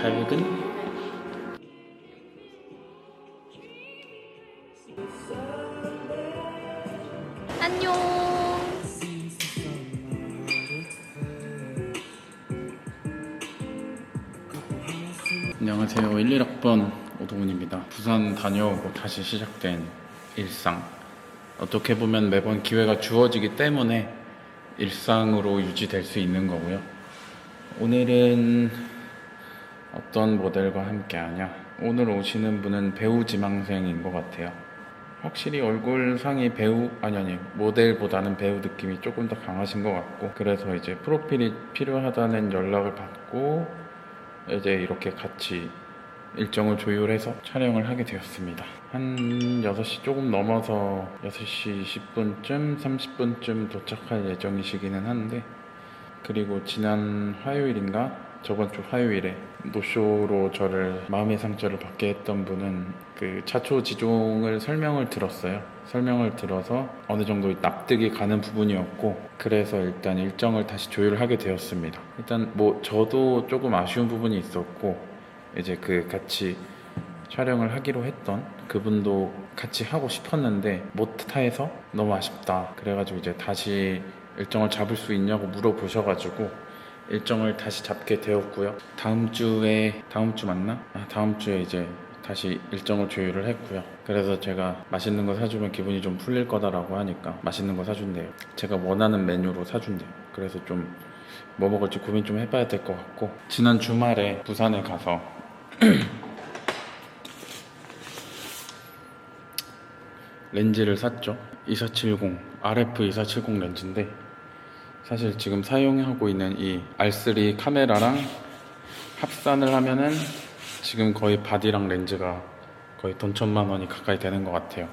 밝은 안녕. 안녕하세요. 11학번 오동훈입니다. 부산 다녀오고 다시 시작된 일상. 어떻게 보면 매번 기회가 주어지기 때문에 일상으로 유지될 수 있는 거고요. 오늘은 어떤 모델과 함께 하냐 오늘 오시는 분은 배우 지망생인 것 같아요 확실히 얼굴상이 배우 아니 아니 모델보다는 배우 느낌이 조금 더 강하신 것 같고 그래서 이제 프로필이 필요하다는 연락을 받고 이제 이렇게 같이 일정을 조율해서 촬영을 하게 되었습니다. 한 6시 조금 넘어서 6시 20분쯤, 30분쯤 도착할 예정이시기는 한데 그리고 지난 화요일인가? 저번 주 화요일에 노쇼로 저를 마음의 상처를 받게 했던 분은 그 차초 지종을 설명을 들었어요. 설명을 들어서 어느 정도 납득이 가는 부분이었고 그래서 일단 일정을 다시 조율하게 되었습니다. 일단 뭐 저도 조금 아쉬운 부분이 있었고 이제 그 같이 촬영을 하기로 했던 그분도 같이 하고 싶었는데 못해서 너무 아쉽다. 그래가지고 이제 다시 일정을 잡을 수 있냐고 물어보셔가지고 일정을 다시 잡게 되었고요. 다음 주에 다음 주 맞나? 아, 다음 주에 이제 다시 일정을 조율을 했고요. 그래서 제가 맛있는 거 사주면 기분이 좀 풀릴 거다라고 하니까 맛있는 거 사준대요. 제가 원하는 메뉴로 사준대요. 그래서 좀 뭐 먹을지 고민 좀 해봐야 될 것 같고 지난 주말에 부산에 가서 렌즈를 샀죠. 2470 RF 2470 렌즈인데 사실 지금 사용하고 있는 이 R3 카메라랑 합산을 하면은 지금 거의 바디랑 렌즈가 거의 돈 천만 원이 가까이 되는 것 같아요.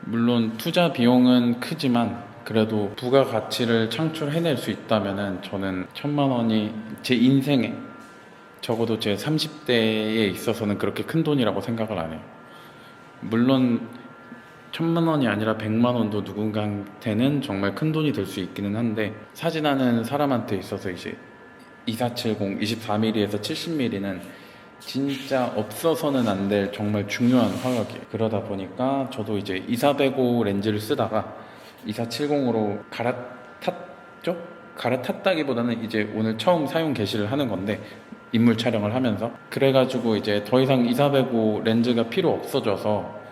물론 투자 비용은 크지만 그래도 부가 가치를 창출해낼 수 있다면은 저는 천만 원이 제 인생에 적어도 제 30대에 있어서는 그렇게 큰 돈이라고 생각을 안 해요. 물론 천만 원이 아니라 백만 원도 누군가한테는 정말 큰 돈이 될 수 있기는 한데 사진하는 사람한테 있어서 이제 2470, 24mm에서 70mm는 진짜 없어서는 안 될 정말 중요한 화각이에요. 그러다 보니까 저도 이제 2405 렌즈를 쓰다가 2470으로 갈아탔죠? 갈아탔다기보다는 이제 오늘 처음 사용 개시를 하는 건데 인물 촬영을 하면서 그래가지고 이제 더 이상 2405 렌즈가 필요 없어져서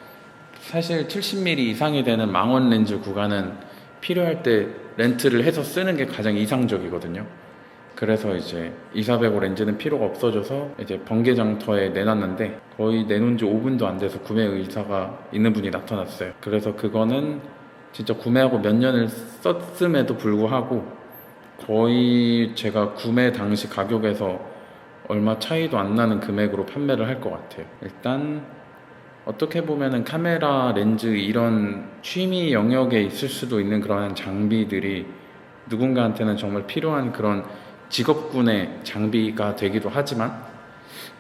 사실 70mm 이상이 되는 망원 렌즈 구간은 필요할 때 렌트를 해서 쓰는 게 가장 이상적이거든요. 그래서 이제 2405 렌즈는 필요가 없어져서 이제 번개장터에 내놨는데 거의 내놓은 지 5분도 안 돼서 구매 의사가 있는 분이 나타났어요. 그래서 그거는 진짜 구매하고 몇 년을 썼음에도 불구하고 거의 제가 구매 당시 가격에서 얼마 차이도 안 나는 금액으로 판매를 할 것 같아요. 일단 어떻게 보면은 카메라 렌즈 이런 취미 영역에 있을 수도 있는 그런 장비들이 누군가한테는 정말 필요한 그런 직업군의 장비가 되기도 하지만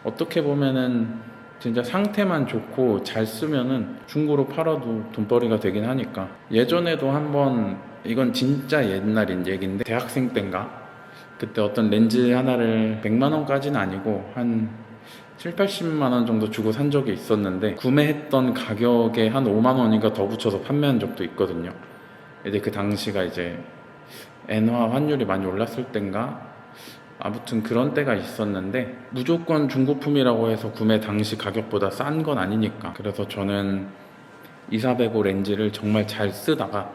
어떻게 보면은 진짜 상태만 좋고 잘 쓰면은 중고로 팔아도 돈벌이가 되긴 하니까. 예전에도 한번 이건 진짜 옛날인 얘기인데 대학생 때인가? 그때 어떤 렌즈 하나를 100만 원까지는 아니고 한 7, 80만 원 정도 주고 산 적이 있었는데 구매했던 가격에 한 5만 원인가 더 붙여서 판매한 적도 있거든요. 이제 그 당시가 이제 엔화 환율이 많이 올랐을 땐가 아무튼 그런 때가 있었는데 무조건 중고품이라고 해서 구매 당시 가격보다 싼 건 아니니까 그래서 저는 2405 렌즈를 정말 잘 쓰다가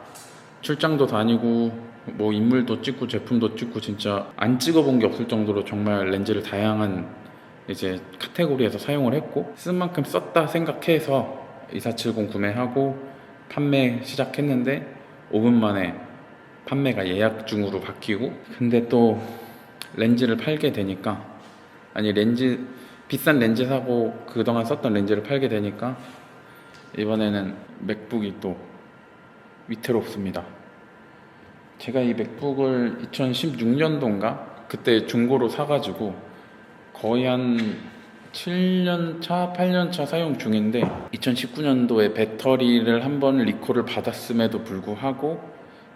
출장도 다니고 뭐 인물도 찍고 제품도 찍고 진짜 안 찍어본 게 없을 정도로 정말 렌즈를 다양한 이제 카테고리에서 사용을 했고 쓴 만큼 썼다 생각해서 2470 구매하고 판매 시작했는데 5분 만에 판매가 예약 중으로 바뀌고 근데 또 렌즈를 팔게 되니까 아니 렌즈 비싼 렌즈 사고 그동안 썼던 렌즈를 팔게 되니까 이번에는 맥북이 또 위태롭습니다. 제가 이 맥북을 2016년도인가 그때 중고로 사가지고 거의 한 7년 차, 8년 차 사용 중인데 2019년도에 배터리를 한 번 리콜을 받았음에도 불구하고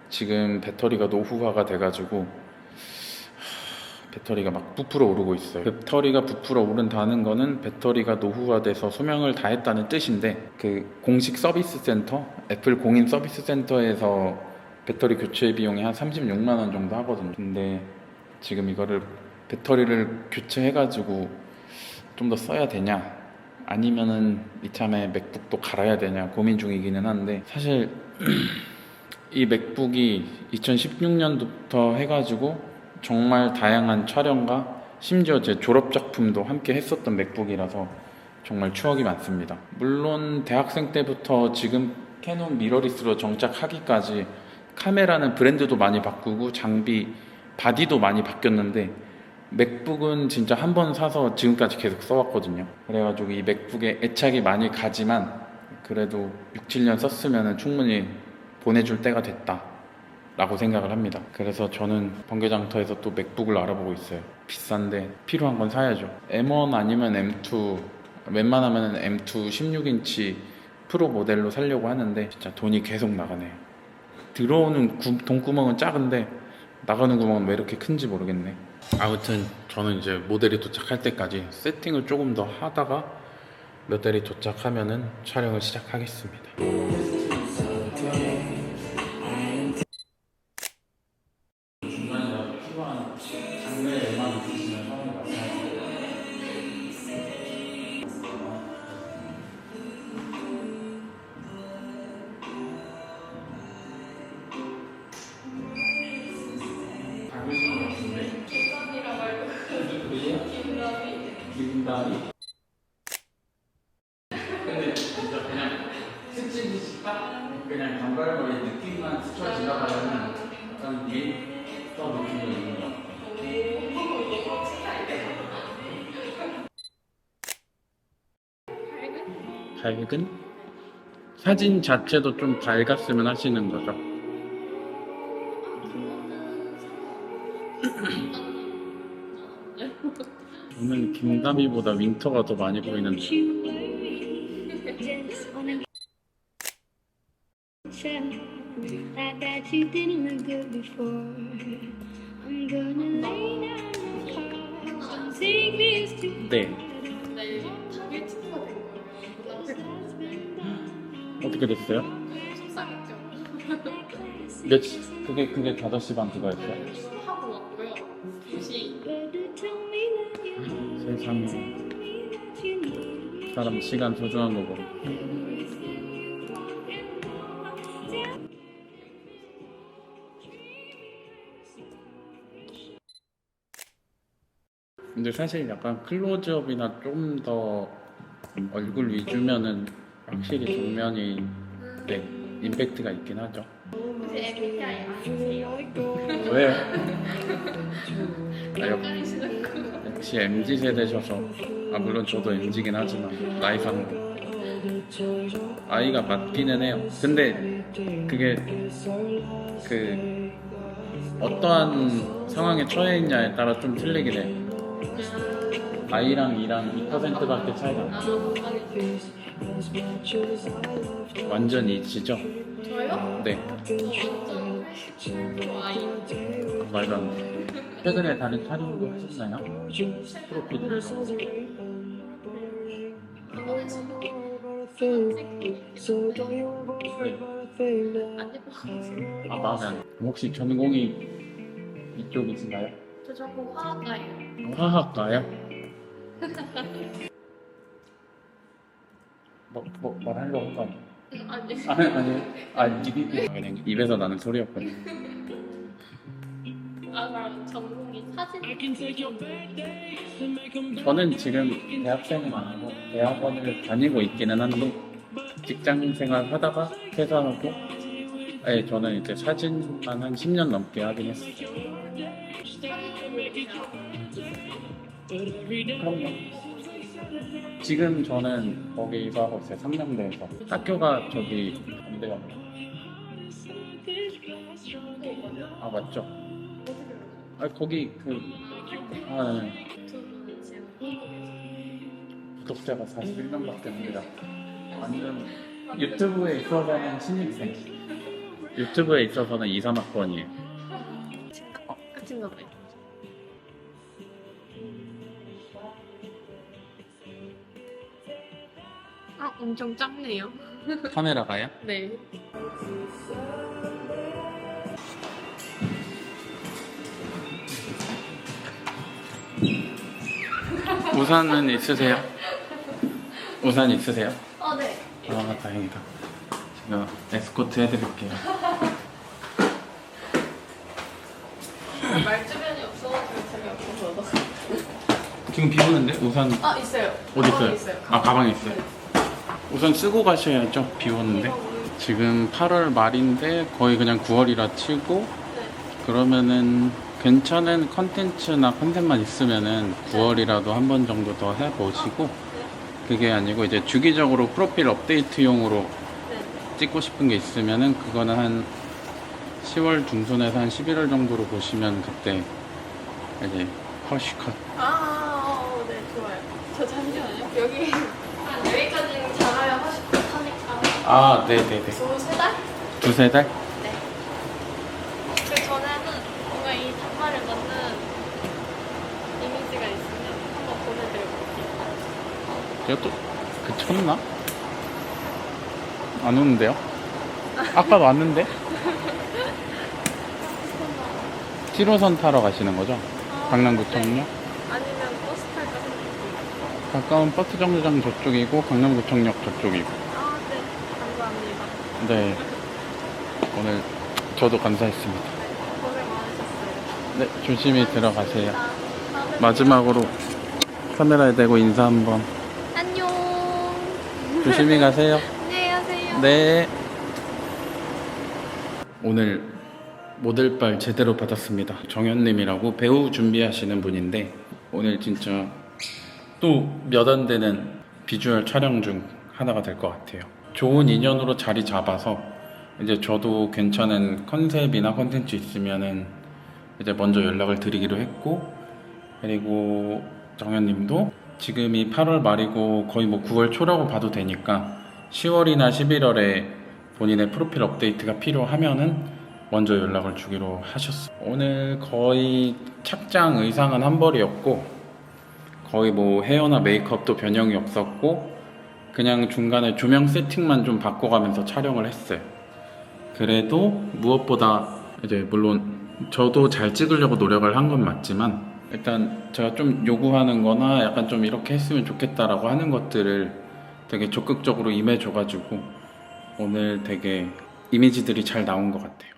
지금 배터리가 노후화가 돼가지고 하, 배터리가 막 부풀어 오르고 있어요. 배터리가 부풀어 오른다는 거는 배터리가 노후화돼서 소명을 다했다는 뜻인데 그 공식 서비스 센터, 애플 공인 서비스 센터에서 배터리 교체 비용이 한 36만 원 정도 하거든요. 근데 지금 이거를 배터리를 교체해가지고 좀 더 써야 되냐 아니면은 이참에 맥북도 갈아야 되냐 고민 중이기는 한데 사실 이 맥북이 2016년부터 해가지고 정말 다양한 촬영과 심지어 제 졸업 작품도 함께 했었던 맥북이라서 정말 추억이 많습니다. 물론 대학생 때부터 지금 캐논 미러리스로 정착하기까지 카메라는 브랜드도 많이 바꾸고 장비 바디도 많이 바뀌었는데 맥북은 진짜 한 번 사서 지금까지 계속 써왔거든요. 그래가지고 이 맥북에 애착이 많이 가지만 그래도 6, 7년 썼으면 충분히 보내줄 때가 됐다. 라고 생각을 합니다. 그래서 저는 번개장터에서 또 맥북을 알아보고 있어요. 비싼데 필요한 건 사야죠. M1 아니면 M2, 웬만하면 M2 16인치 프로 모델로 살려고 하는데 진짜 돈이 계속 나가네요. 들어오는 구- 돈구멍은 작은데 나가는 구멍은 왜 이렇게 큰지 모르겠네. 아무튼 저는 이제 모델이 도착할 때까지 세팅을 조금 더 하다가 모델이 도착하면은 촬영을 시작하겠습니다. 중간이라도 필요한 장르에만 있으시면 촬영 가서 듯이 딱 그냥 단발머리 느낌만 스쳐 지나가면 약간 립더 느낌이 있는 것 같아요? 밝은? 사진 자체도 좀 밝았으면 하시는 거죠? 저는 김다미보다 윈터가 더 많이 보이는데 didn't look good before. I'm gonna lay down my cards. Take this to 네네 어떻게 됐어요? 속상했죠 몇 시? 그게 그게 5시 반 그거였어요? 하고 왔고요 2시 tell me that you 세상에. 사람 시간 소중한 거 모르고 근데 사실 약간 클로즈업이나 좀 더 얼굴 위주면은 확실히 정면이 네 임팩트가 있긴 하죠 혹시 MBTI 아니세요? 왜요? 아, 역, 헷갈리시는 MZ 세대셔서 아 물론 저도 MZ긴 하지만 나이상으로 아이가 맞기는 해요 근데 그게 그 어떠한 상황에 처해 있냐에 따라 좀 틀리긴 해요 아이랑 이랑 2%밖에 차이가 안 아, 나요 완전 이지죠? 저요? 네저 완전 80% 아이 말도 안 돼. 최근에 다른 촬영도 하셨나요? 프로필 지금 네. 안 예뻐가지고 아 마음에 안 들어요. 혹시 전공이 이쪽이신가요? 저 전공 화학과예요. 화학과요? 뭐, 뭐 말하려고 한거 아니에요? 응, 아니 아니. 아니 아 입이 그냥 입에서 나는 소리였거든요 아 그럼 전공이 사진? 저는 지금 대학생은 아니고 대학원을 다니고 있기는 한데 직장 생활 하다가 퇴사하고 네, 저는 이제 사진만 한 10년 넘게 하긴 했어요 그럼요 지금 저는 거기서 하고 있어요 상명대에서 학교가 저기 반대가 아 맞죠 아 거기 그 아, 네. 구독자가 41명밖에 안 돼요. 완전 유튜브에 있어서는 신입생. 유튜브에 있어서는 2, 3학번이에요. 어, 그 친구 봐요 엄청 작네요. 카메라가요? 네. 우산은 있으세요? 우산 있으세요? 어, 네. 아 다행이다. 제가 에스코트 해드릴게요. 말주변이 없어가지고 재미없어서. 지금 비 오는데 우산 아, 있어요. 어디 가방에 있어요? 아 가방에 있어요. 우선 쓰고 가셔야죠. 비 오는데. 지금 8월 말인데 거의 그냥 9월이라 치고 네. 그러면은 괜찮은 컨텐츠나 컨텐츠만 있으면은 9월이라도 한 번 정도 더 해보시고 그게 아니고 이제 주기적으로 프로필 업데이트용으로 네. 찍고 싶은 게 있으면은 그거는 한 10월 중순에서 한 11월 정도로 보시면 그때 이제 허쉬컷 아, 어, 네, 좋아요. 저 잠시만요. 여기 한 여기까지는 작아야 하실 것 하니까. 아 네네네 두세 달? 두세 달? 네. 그 전에는 뭔가 이 단말을 넣는 이미지가 있으면 한번 보내드려볼게요. 제가 또 그쳤나? 안 오는데요? 아까도 왔는데? 7호선 타러 가시는 거죠? 아, 강남구청역? 네. 아니면 버스 탈까 생각해요. 가까운 버스 정류장 저쪽이고 강남구청역 저쪽이고. 네 오늘 저도 감사했습니다 고생 많으셨어요. 네 조심히 들어가세요 다음에 마지막으로 카메라에 대고 인사 한번 안녕. 조심히 가세요 안녕히 가세요. 네. 오늘 모델빨 제대로 받았습니다. 정현님이라고 배우 준비하시는 분인데 오늘 진짜 또 몇 안 되는 비주얼 촬영 중 하나가 될 것 같아요. 좋은 인연으로 자리 잡아서 이제 저도 괜찮은 컨셉이나 컨텐츠 있으면은 이제 먼저 연락을 드리기로 했고 그리고 정현님도 지금이 8월 말이고 거의 뭐 9월 초라고 봐도 되니까 10월이나 11월에 본인의 프로필 업데이트가 필요하면은 먼저 연락을 주기로 하셨어요. 오늘 거의 착장 의상은 한 벌이었고 거의 뭐 헤어나 메이크업도 변형이 없었고 그냥 중간에 조명 세팅만 좀 바꿔가면서 촬영을 했어요. 그래도 무엇보다 이제 물론 저도 잘 찍으려고 노력을 한 건 맞지만 일단 제가 좀 요구하는 거나 약간 좀 이렇게 했으면 좋겠다라고 하는 것들을 되게 적극적으로 임해줘가지고 오늘 되게 이미지들이 잘 나온 것 같아요.